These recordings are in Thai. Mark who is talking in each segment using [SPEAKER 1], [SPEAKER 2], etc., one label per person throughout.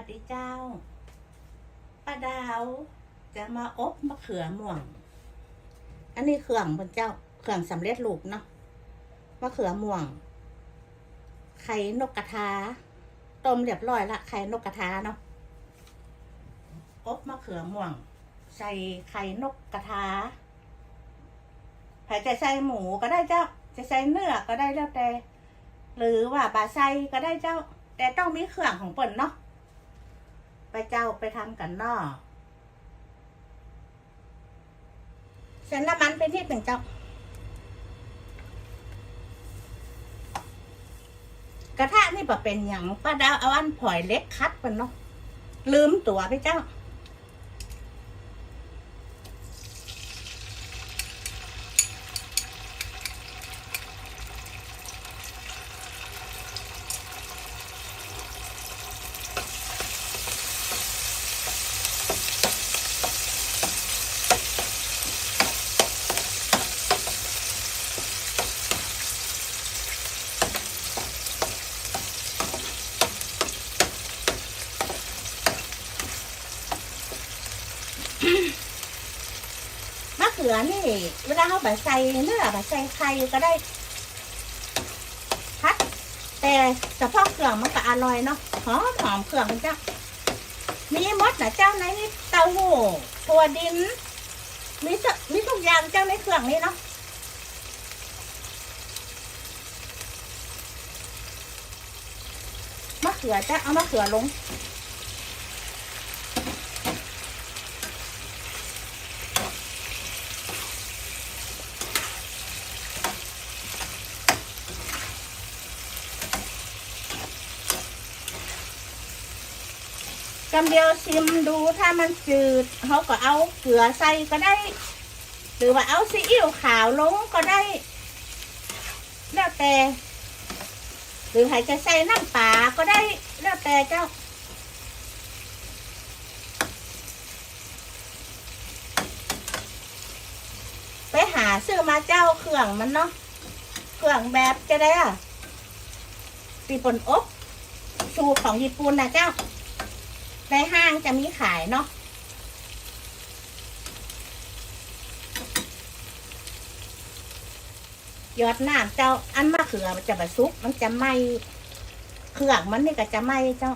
[SPEAKER 1] วัสดีเจ้าป้าดาวจะมาอบมะเขือม่วง อันนี้เครื่องบนเจ้าเครื่องสำเร็จรูปเนาะมะเขือม่วง ไข่นกกระทา ต้มเรียบร้อยละไข่นกกระทาเนาะอบมะเขือม่วง ใส่ไข่นกกระทาใครจะใส่หมูก็ได้เจ้า จะใส่เนื้อก็ได้แล้วแต่ หรือว่าปลาไส้ก็ได้เจ้า แต่ต้องมีเครื่องของเปิ่นเนาะ ไปเจ้าไปทำกันนอเส้นน้ำมันเป็นที่หนึ่งเจ้า กระทะนี่ปะเป็นอย่างป้าดาวเอาอันผอยเล็กคัดเปิ่นเนาะลืมตัวไปเจ้า ขือนี่เวลาเขาใบใส่เนื้อใบใส่ไข่ก็ได้พัดแต่เฉพาะเครื่องมันก็อร่อยเนาะหอมหอมเครื่องมันจ้ะมีมดนะเจ้าในนี่เต้าหู้ถั่วดิน มีทุกมีทุกอย่างเจ้าในเครื่องนี้เนาะมะเขือจ้ะเอามะเขือลงำเดียวชิมดูถ้ามันจืดเขาก็เอาเกลือใส่ก็ได้ หรือว่าเอาซีอิ๊วขาวลงก็ได้ แล้วแต่ หรือใครจะใส่น้ำปลาก็ได้แล้วแต่เจ้าไปหาซื้อมาเจ้าเครื่องมันเนาะเครื่องแบบจะได้อะปีปนอบสูตรของญี่ปุ่นนะเจ้า ในห้างจะมีขายเนาะยอดน้ำเจ้าอันมะเขือมันจะบะซุก มันจะไหมเครื่องมันนี่ก็จะไหมเจ้า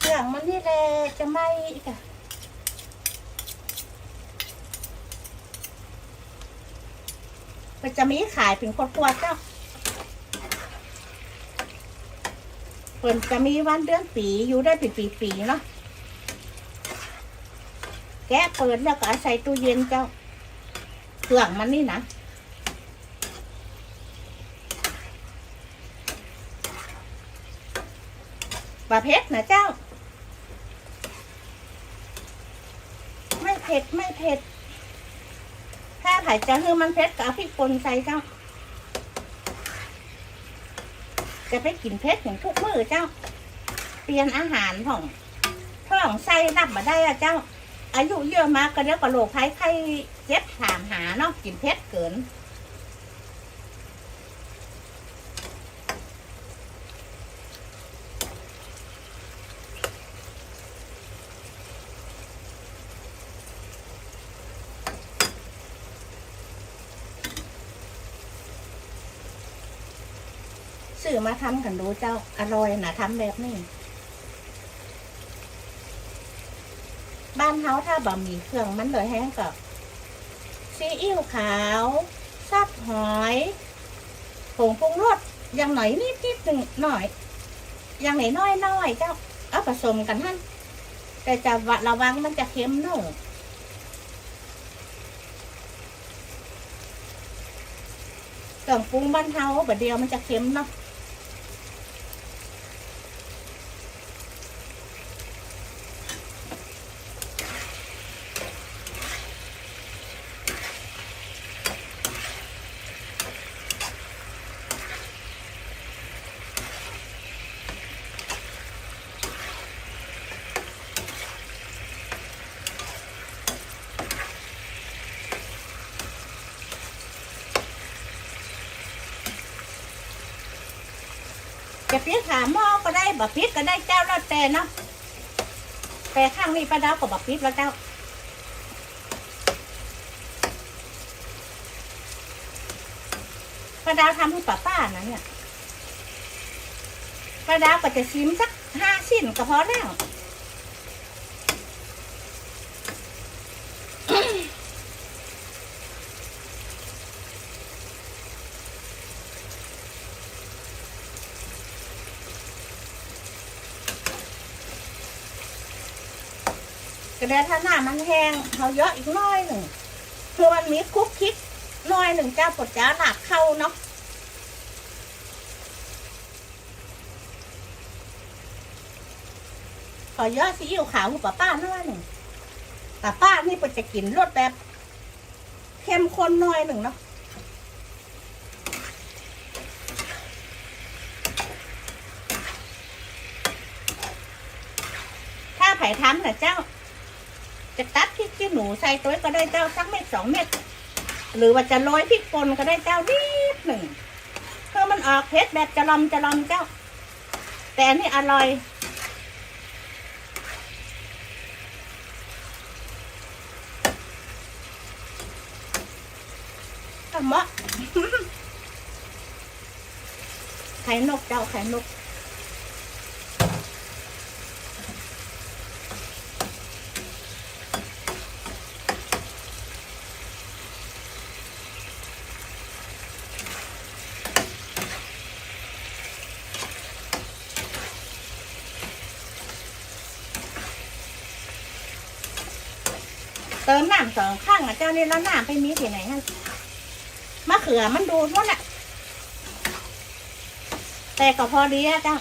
[SPEAKER 1] เครื่องมันนี่แหละจะไหมอีกอะ มันจะมีขายเป็นขวดๆเจ้าเปิ่นจะมีวันเดือนปีอยู่ได้เป็นปีๆเนาะแกะเปิดแล้วก็ใส่ตู้เย็นเจ้าเครื่องมันนี่นะปลาเพชรนะเจ้า ไม่เผ็ดไม่เผ็ด ไข่จะให้มันเผ็ดกับพริกป่นใส่เจ้า จะไปกินเผ็ดอย่างทุกมื้อเจ้า เปลี่ยนอาหารของท้องไส้รับมาได้อะเจ้า อายุเยอะมากก็เดี๋ยวก็โรคภัยไข้เจ็บถามหาเนาะกินเผ็ดเกิน ซื้อมาทำกันดูเจ้าอร่อยนะทำแบบนี้ บ้านเฮาถ้าบะหมี่เครื่องมันเลยแห้งกับซีอิ๊วขาวซับหอยผงปรุงรสอย่างหน่อยนิดนิดหนึ่งหน่อย อย่างไหนน้อยน้อยเจ้าเอาผสมกันท่านแต่จะระวังมันจะเค็มเนอะเครื่องปรุงบ้านเฮาแบะเดียวมันจะเค็มเนาะ จะปิดขาหม้อก็ได้บะปิดก็ได้เจ้าแล้วแต่เนาะแต่ข้างนี้ป้าดาวก็บะปิดแล้วเจ้าป้าดาวทำให้ป้าป้านะเนี่ยป้าดาวก็จะชิมสักห้าชิ้นก็พอแล้ว กระเดถ้าหน้ามันแห้งเขาเยอะอีกน้อยหนึ่งคือมันมีคุกคิกหน้อยหนึ่งเจ้าปวดจ้าหลักเข้าเนาะขอเยอะซีอิ๊วขาวห้ป้าป้าน้อยหนึ่งป้าป้านี่ปดจะกินรสแบบเข้มข้นน้อยหนึ่งเนาะถ้าไผ่ทำนะเจ้า จะตัดพริกขี้หนูใส่ตัวก็ได้เจ้าสักเม็ดสองเม็ดหรือว่าจะโรยพริกป่นก็ได้เจ้านิดหนึ่งเพื่อมันออกเผ็ดแบบจะลอมจะลอมเจ้า แต่อันนี่อร่อยก็เหมะไข่นกเจ้าไข่นก เติมน้ำสองข้างอะเจ้านี่แล้วน้ำไปมีที่ไหนฮะมะเขือมันดูดหมดอะแต่ก็พอดีอะเจ้า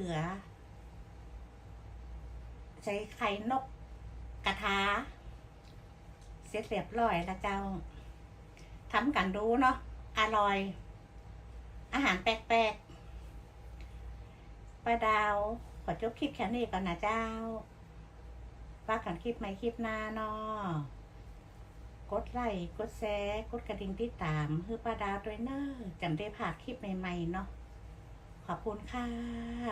[SPEAKER 1] ือ ใช้ไข่นกกระทา เสร็จเรียบร้อยแล้วเจ้าทำกันดูเนาะอร่อย อาหารแปลกๆป้าดาว ขอจบคลิปแค่นี้ก่อนนะเจ้าว่ากันคลิปใหม่คลิปหน้าเนาะกดไลค์กดแชร์กดกระดิ่งติดตามเพื่อป้าดาวด้วยเนอะจำได้ผ่าคลิปใหม่ ๆ เนาะ ขอบคุณค่ะ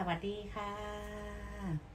[SPEAKER 1] สวัสดีค่ะ